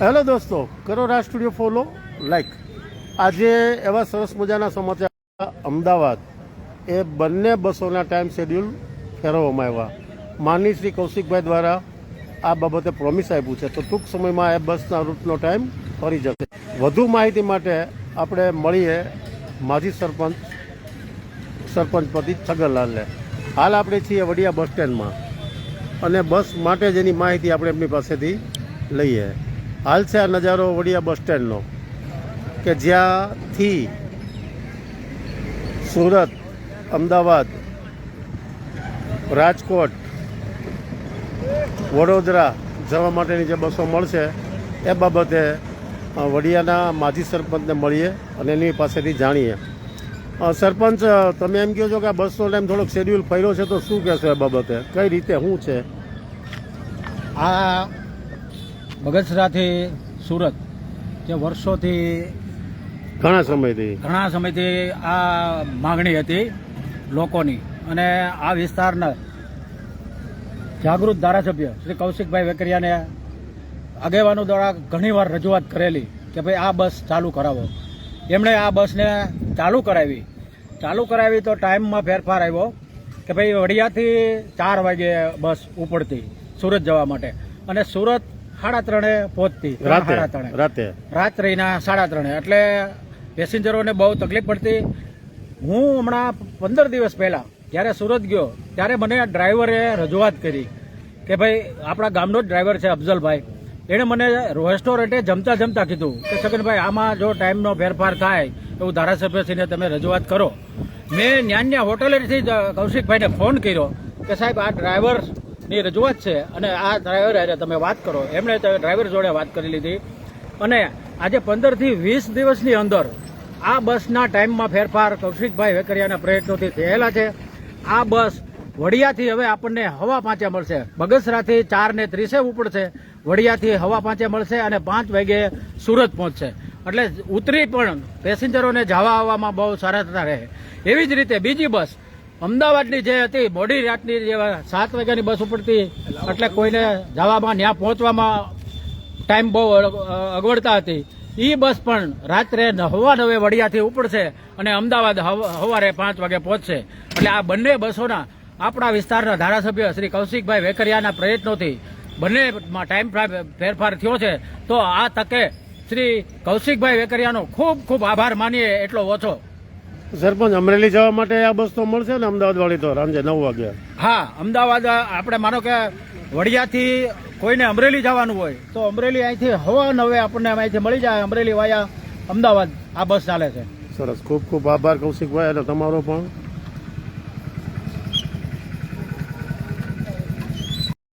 Hello દોસ્તો કરો રાજ studio follow like આજે એવા સરસ મજાના સમાચાર અમદાવાદ. એ બંને બસોના ટાઈમ શેડ્યુલ ફેરવવામાં આવ્યા. માનની શ્રી કૌશિકભાઈ દ્વારા આ બાબતે પ્રોમિસ આપ્યું છે. તો ટૂંક સમયમાં એ બસના રૂટનો ટાઈમ ફરી જશે. વધુ માહિતી માટે આપણે મળીએ માજી સરપંચ સરપંચ પતિ છગનલાલને. હાલ આપણે છીએ વડિયા બસ સ્ટેન્ડમાં. અને બસ માટે જેની માહિતી આપણે એમની પાસેથી લઈએ. હાલ છે આ નજારો વડિયા બસ સ્ટેન્ડનો, કે જ્યાંથી સુરત, અમદાવાદ, રાજકોટ, વડોદરા જવા માટેની જે બસો મળશે, એ બાબતે વડિયાના માજી સરપંચને મળીએ અને એની પાસેથી જાણીએ. સરપંચ, તમે એમ કહો છો કે આ બસનો ટાઈમ થોડોક શેડ્યુલ ફર્યો છે, તો શું કહેશો એ બાબતે? કઈ રીતે? શું છે? આ બગસરાથી સુરત જે વર્ષોથી ઘણા સમયથી. ઘણા સમયથી આ માગણી હતી લોકોની. અને આ વિસ્તારના જાગૃત ધારાસભ્ય શ્રી કૌશિકભાઈ વેકરિયાને આગેવાનો દ્વારા ઘણીવાર રજૂઆત કરેલી કે ભાઈ આ બસ ચાલુ કરાવો. એમણે આ બસને ચાલુ કરાવી. ચાલુ કરાવી તો ટાઈમમાં ફેરફાર આવ્યો કે ભાઈ વડિયાથી ચાર વાગે બસ ઉપડતી સુરત જવા માટે. અને સુરત સાડા ત્રણે પહોંચતી સાડા ત્રણે. રાતે? રાત્રિના સાડા ત્રણે. એટલે પેસેન્જરોને બહુ તકલીફ પડતી. હું હમણાં પંદર દિવસ પહેલા જ્યારે સુરત ગયો ત્યારે મને આ ડ્રાઈવરે રજૂઆત કરી કે ભાઈ આપણા ગામનો જ ડ્રાઈવર છે અફઝલભાઈ. એણે મને રેસ્ટોરન્ટે જમતા જમતા કીધું કે છગનભાઈ આમાં જો ટાઈમનો ફેરફાર થાય એવું ધારાસભ્યશ્રીને તમે રજૂઆત કરો. મેં ન્યાન્યા હોટલેથી જ કૌશિકભાઈને ફોન કર્યો કે સાહેબ આ ડ્રાઈવરની રજૂઆત છે અને આ ડ્રાઈવર હારે તમે વાત કરો, એમણે ડ્રાઈવર જોડે વાત કરી લીધી. અને આજે પંદરથી વીસ દિવસની અંદર આ બસના ટાઈમમાં ફેરફાર કૌશિકભાઈ વેકરિયાના પ્રયત્નોથી થયેલા છે. આ બસ વડિયાથી હવે આપણને હવા પાંચે મળશે. બગસરાથી ચાર ને ત્રીસે ઉપડશે વડિયાથી હવા પાંચે મળશે અને પાંચ વાગે સુરત પહોંચશે. એટલે ઉતરી પણ પેસેન્જરોને જવા આવવામાં બહુ સરળતા રહે. એવી જ રીતે બીજી બસ અમદાવાદની જે હતી, મોડી રાતની જે સાત વાગ્યાની બસ ઉપડતી, એટલે કોઈને જવામાં ત્યાં પહોંચવામાં ટાઈમ બહુ અગવડતા હતી. એ બસ પણ રાત્રે હવા નવે વડિયાથી ઉપડશે અને અમદાવાદ સવારે પાંચ વાગે પહોંચશે. એટલે આ બંને બસોના આપણા વિસ્તારના ધારાસભ્ય શ્રી કૌશિકભાઈ વેકરિયાના પ્રયત્નોથી બંનેમાં ટાઈમ ફેરફાર થયો છે. તો આ તકે શ્રી કૌશિકભાઈ વેકરિયાનો ખૂબ ખૂબ આભાર માનીએ એટલો ઓછો. સરપંચ અમરેલી જવા માટે આ બસ તો મળશે ને અમદાવાદ વાળી તો? સાંજે નવ વાગ્યા. હા અમદાવાદ આપણે માનો કે વડિયાથી કોઈને અમરેલી જવાનું હોય તો અમરેલી અહીંથી હવા નવે આપણને અહીંથી મળી જાય અમરેલી વાયા અમદાવાદ આ બસ ચાલે છે. સરસ ખૂબ ખૂબ આભાર કૌશિકભાઈ અને તમારો પણ.